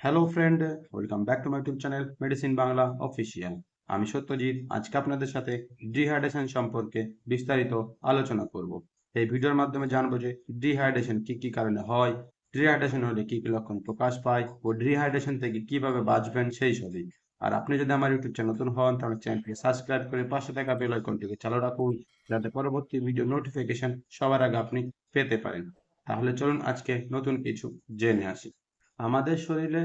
Hello friend welcome back to my YouTube channel medicine Bangla official আমি সত্যজিৎ, আজকে আপনাদের সাথে ডিহাইড্রেশন সম্পর্কে বিস্তারিত আলোচনা করব। এই ভিডিওর মাধ্যমে জানব যে ডিহাইড্রেশন কি কি কারণে হয় ডিহাইড্রেশন হলে কি কি লক্ষণ প্রকাশ পায় ও ডিহাইড্রেশন থেকে কীভাবে বাঁচবেন সেই সবই। আর আপনি যদি আমার ইউটিউব চ্যানেল নতুন হন, তাহলে চ্যানেলটিকে সাবস্ক্রাইব করে পাশে থাকা বেল আইকনটিকে চালু রাখুন, যাতে পরবর্তী ভিডিও নোটিফিকেশন সবার আগে আপনি পেতে পারেন। তাহলে চলুন আজকে নতুন কিছু জেনে আসি। আমাদের শরীরে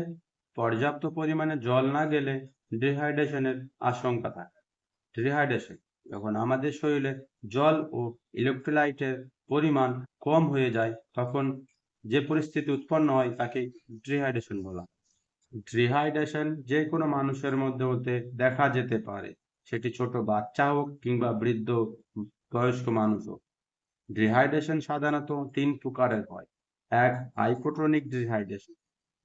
পর্যাপ্ত পরিমাণে জল না গেলে ডিহাইড্রেশনের আশঙ্কা থাকে। ডিহাইড্রেশন যখন আমাদের শরীরে জল ও ইলেকট্রোলাইটের পরিমাণ কম হয়ে যায়, তখন যে পরিস্থিতি উৎপন্ন হয় তাকে ডিহাইড্রেশন বলা। ডিহাইড্রেশন যে কোনো মানুষের মধ্যে হতে দেখা যেতে পারে, সেটি ছোট বাচ্চা হোক কিংবা বৃদ্ধ বয়স্ক মানুষ হোক। ডিহাইড্রেশন সাধারণত তিন প্রকারের হয়। এক হাইপোটনিক ডিহাইড্রেশন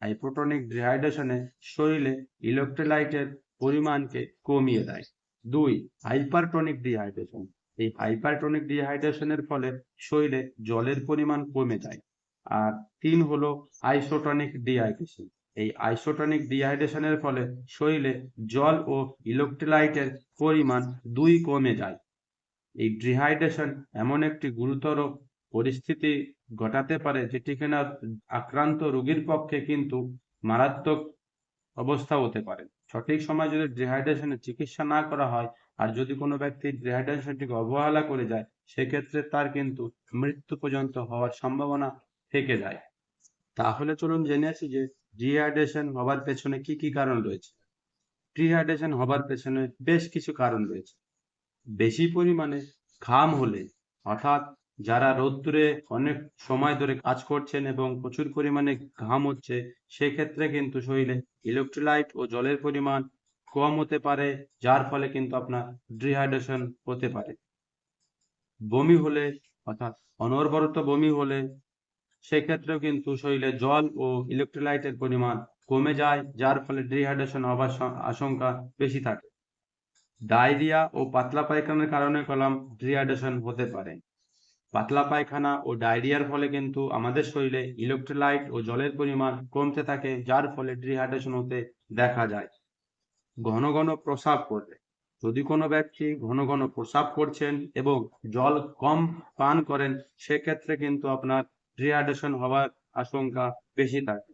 হাইপোটনিক ডিহাইড্রেশনে শরীরে ইলেকট্রোলাইটের পরিমাণকে কমিয়ে দেয়। দুই হাইপারটনিক ডিহাইড্রেশন এই হাইপারটনিক ডিহাইড্রেশনের ফলে শরীরে জলের পরিমাণ কমে যায়। আর তিন হলো আইসোটনিক ডিহাইড্রেশন এই আইসোটনিক ডিহাইড্রেশনের ফলে শরীরে জল ও ইলেকট্রোলাইটের পরিমাণ দুই কমে যায়। এই ডিহাইড্রেশন এমন একটি গুরুতর পরিস্থিতি ঘটাতে পারে, যেটি কিনা আক্রান্ত রোগীর পক্ষে কিন্তু মারাত্মক অবস্থা হতে পারে। সঠিক সময় যদি ডিহাইড্রেশনের চিকিৎসা না করা হয় আর যদি কোনো ব্যক্তি ডিহাইড্রেশনটিকে অবহেলা করে যায়, সেক্ষেত্রে তার কিন্তু মৃত্যু পর্যন্ত হওয়ার সম্ভাবনা থেকে যায়। তাহলে চলুন জেনে আসি যে ডিহাইড্রেশন হবার পেছনে কি কি কারণ রয়েছে। ডিহাইড্রেশন হবার পেছনে বেশ কিছু কারণ রয়েছে। বেশি পরিমাণে ঘাম হলে, অর্থাৎ যারা রোদ্দুরে অনেক সময় ধরে কাজ করছেন এবং প্রচুর পরিমাণে ঘাম হচ্ছে, সেক্ষেত্রে কিন্তু শরীরে ইলেকট্রোলাইট ও জলের পরিমাণ কম হতে পারে, যার ফলে কিন্তু আপনার ডিহাইড্রেশন হতে পারে। বমি হলে অর্থাৎ অনর্বরত বমি হলে সেক্ষেত্রেও কিন্তু শরীরে জল ও ইলেকট্রোলাইটের পরিমাণ কমে যায়, যার ফলে ডিহাইড্রেশন হবার আশঙ্কা বেশি থাকে। ডায়রিয়া ও পাতলা পায়খানার কারণে কলাম ডিহাইড্রেশন হতে পারে। পাতলা পায়খানা ও ডায়রিয়ার ফলে কিন্তু আমাদের শরীরে ইলেকট্রোলাইট ও জলের পরিমাণ কমতে থাকে, যার ফলে ডিহাইড্রেশন হতে দেখা যায়। ঘন ঘন প্রস্রাব করলে যদি কোনো ব্যক্তি ঘন ঘন প্রস্রাব করছেন এবং জল কম পান করেন, সেক্ষেত্রে কিন্তু আপনার ডিহাইড্রেশন হওয়ার আশঙ্কা বেশি থাকে।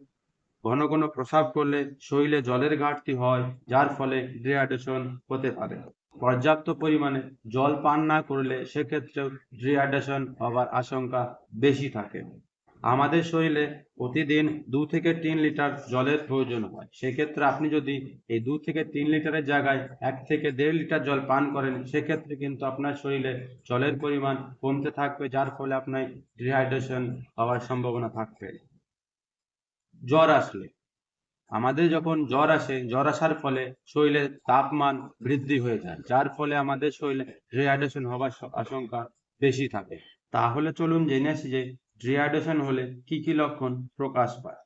ঘন ঘন প্রস্রাব করলে শরীরে জলের ঘাটতি হয়, যার ফলে ডিহাইড্রেশন হতে পারে। পর্যাপ্ত পরিমাণে জল পান না করলে সেক্ষেত্রেও ডিহাইড্রেশন হওয়ার আশঙ্কা বেশি থাকে। আমাদের শরীরে প্রতিদিন দু থেকে তিন লিটার জলের প্রয়োজন হয়। সেক্ষেত্রে আপনি যদি এই দু থেকে তিন লিটারের জায়গায় এক থেকে দেড় লিটার জল পান করেন, সেক্ষেত্রে কিন্তু আপনার শরীরে জলের পরিমাণ কমতে থাকবে, যার ফলে আপনার ডিহাইড্রেশন হওয়ার সম্ভাবনা থাকবে। জ্বর আসলে আমাদের যখন জ্বর আসে, জ্বর আসার ফলে শরীরের তাপমান বৃদ্ধি হয়ে যায়, যার ফলে আমাদের শরীরে ডিহাইড্রেশন হওয়ার আশঙ্কা বেশি থাকে। তাহলে চলুন জেনে আসি যে ডিহাইড্রেশন হলে কি কি লক্ষণ প্রকাশ পায়।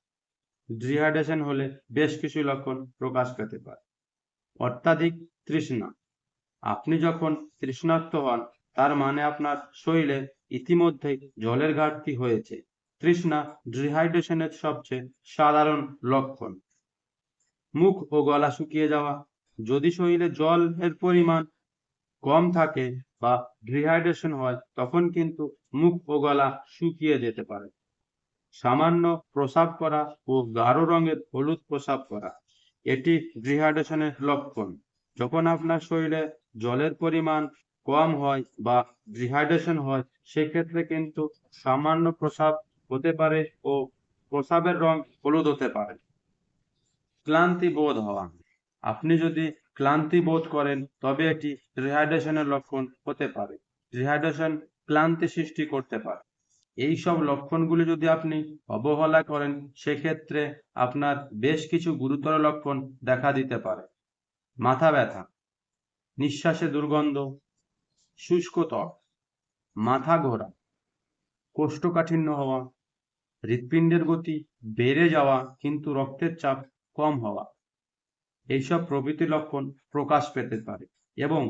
ডিহাইড্রেশন হলে বেশ কিছু লক্ষণ প্রকাশ পেতে পারে। অত্যাধিক তৃষ্ণা। আপনি যখন তৃষ্ণার্ত হন, তার মানে আপনার শরীরে ইতিমধ্যেই জলের ঘাটতি হয়েছে। তৃষ্ণা ডিহাইড্রেশনের সবচেয়ে সাধারণ লক্ষণ। মুখ ও গলা শুকিয়ে যাওয়া। যদি শরীরে জলের পরিমাণ কম থাকে বা ডিহাইড্রেশন হয়, তখন কিন্তু মুখ ও গলা শুকিয়ে যেতে পারে। সামান্য প্রসাব করা ও গাঢ় রঙের হলুদ প্রসাব করা, এটি ডিহাইড্রেশনের লক্ষণ। যখন আপনার শরীরে জলের পরিমাণ কম হয় বা ডিহাইড্রেশন হয়, সেক্ষেত্রে কিন্তু সামান্য প্রসাব হতে পারে ও প্রসাবের রং হলুদ হতে পারে। ক্লান্তি বোধ হওয়া। আপনি যদি ক্লান্তি বোধ করেন, তবে এটি ডিহাইড্রেশনের লক্ষণ হতে পারে। ডিহাইড্রেশন ক্লান্তি সৃষ্টি করতে পারে। এই সব লক্ষণগুলি যদি আপনি অবহেলা করেন, সেক্ষেত্রে আপনার বেশ কিছু গুরুতর লক্ষণ দেখা দিতে পারে। মাথা ব্যথা, নিঃশ্বাসে দুর্গন্ধ, শুষ্ক ত্বক, মাথা ঘোরা, কোষ্ঠকাঠিন্য হওয়া, হৃৎপিণ্ডের গতি বেড়ে যাওয়া, কিন্তু রক্তের চাপ কম হওয়া। এইসব প্রভৃতি লক্ষণ প্রকাশ পেতে পারে এবং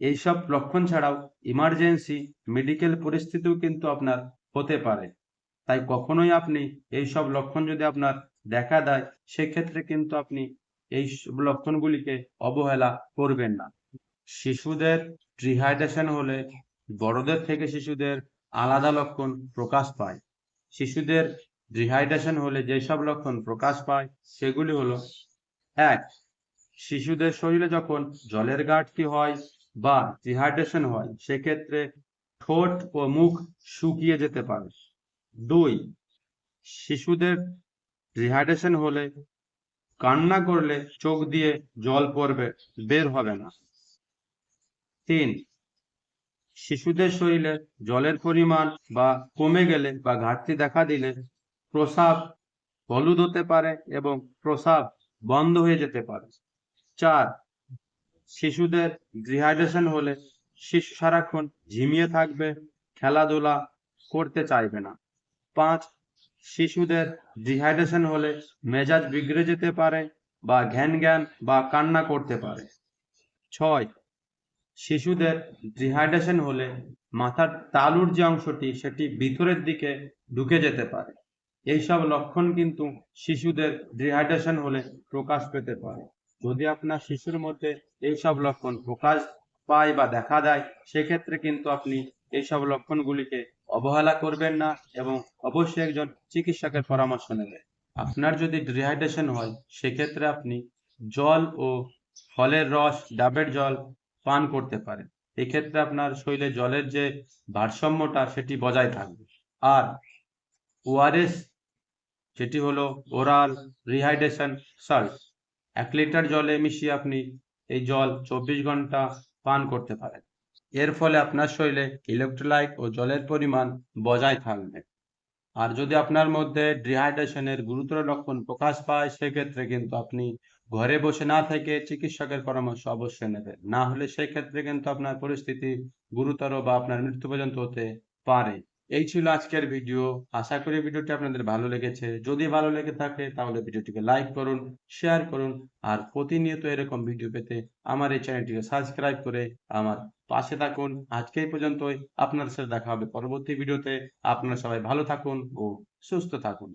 এইসব লক্ষণ ছাড়াও ইমার্জেন্সি মেডিকেল পরিস্থিতিও কিন্তু আপনার হতে পারে। তাই কখনোই আপনি এইসব লক্ষণ যদি আপনার দেখা দেয়, সেক্ষেত্রে কিন্তু আপনি এই লক্ষণগুলিকে অবহেলা করবেন না। শিশুদের ডিহাইড্রেশন হলে বড়দের থেকে শিশুদের আলাদা লক্ষণ প্রকাশ পায়। শিশুদের ডিহাইড্রেশন হলে যেসব লক্ষণ প্রকাশ পায়, সেগুলি হলো এক, শিশুদের শরীরে যখন জলের ঘাটতি হয় বা ডিহাইড্রেশন হয়, সেক্ষেত্রে ঠোঁট ও মুখ শুকিয়ে যেতে পারে। দুই, শিশুদের ডিহাইড্রেশন হলে কান্না করলে চোখ দিয়ে জল পড়বে, বের হবে না। তিন, শিশুদের শরীরে জলের পরিমাণ বা কমে গেলে বা ঘাটতি দেখা দিলে প্রসাব হলুদ হতে পারে এবং প্রসাব বন্ধ হয়ে যেতে পারে। চার, শিশুদের ডিহাইড্রেশন হলে শিশু সারাক্ষণ ঝিমিয়ে থাকবে, খেলাধুলা করতে চাইবে না। পাঁচ, শিশুদের ডিহাইড্রেশন হলে মেজাজ বিগড়ে যেতে পারে বা ঘ্যান জ্ঞান বা কান্না করতে পারে। ছয়, শিশুদের ডিহাইড্রেশন হলে মাথার তালুর যে অংশটি, সেটি ভিতরের দিকে ঢুকে যেতে পারে। এইসব লক্ষণ কিন্তু শিশুদের ডিহাইড্রেশন হলে প্রকাশ পেতে পারে। যদি আপনার শিশুর মধ্যে এইসব লক্ষণ প্রকাশ পায় বা দেখা দেয়, সেক্ষেত্রে কিন্তু আপনি এইসব লক্ষণগুলিকে অবহেলা করবেন না এবং অবশ্যই একজন চিকিৎসকের পরামর্শ নেবেন। আপনার যদি ডিহাইড্রেশন হয়, সেক্ষেত্রে আপনি জল ও ফলের রস, ডাবের জল পান করতে পারেন। এক্ষেত্রে আপনার শরীরে জলের যে ভারসাম্যটা, সেটি বজায় থাকবে। আর ওআরএস যেটি হলো ওরাল রিহাইড্রেশন সল্ট এক লিটার জলে মিশিয়ে আপনি এই জল চব্বিশ ঘণ্টা পান করতে পারেন। এর ফলে আপনার শরীরে ইলেকট্রোলাইট ও জলের পরিমাণ বজায় থাকবে। আর যদি আপনার মধ্যে ডিহাইড্রেশনের গুরুতর লক্ষণ প্রকাশ পায়, সেক্ষেত্রে কিন্তু আপনি ঘরে বসে না থেকে চিকিৎসকের পরামর্শ অবশ্যই নেবেন। না হলে সেক্ষেত্রে কিন্তু আপনার পরিস্থিতি গুরুতর বা আপনার মৃত্যু পর্যন্ত হতে পারে। এই ছিল আজকের ভিডিও আশা করি ভিডিওটি আপনাদের ভালো লেগেছে। যদি ভালো লেগে থাকে, তাহলে ভিডিওটিকে লাইক করুন শেয়ার করুন, আর প্রতিনিয়ত এরকম ভিডিও পেতে আমার এই চ্যানেলটিকে সাবস্ক্রাইব করে আমার পাশে থাকুন। আজকে এই পর্যন্তই। আপনার সাথে দেখা হবে পরবর্তী ভিডিওতে আপনারা সবাই ভালো থাকুন ও সুস্থ থাকুন।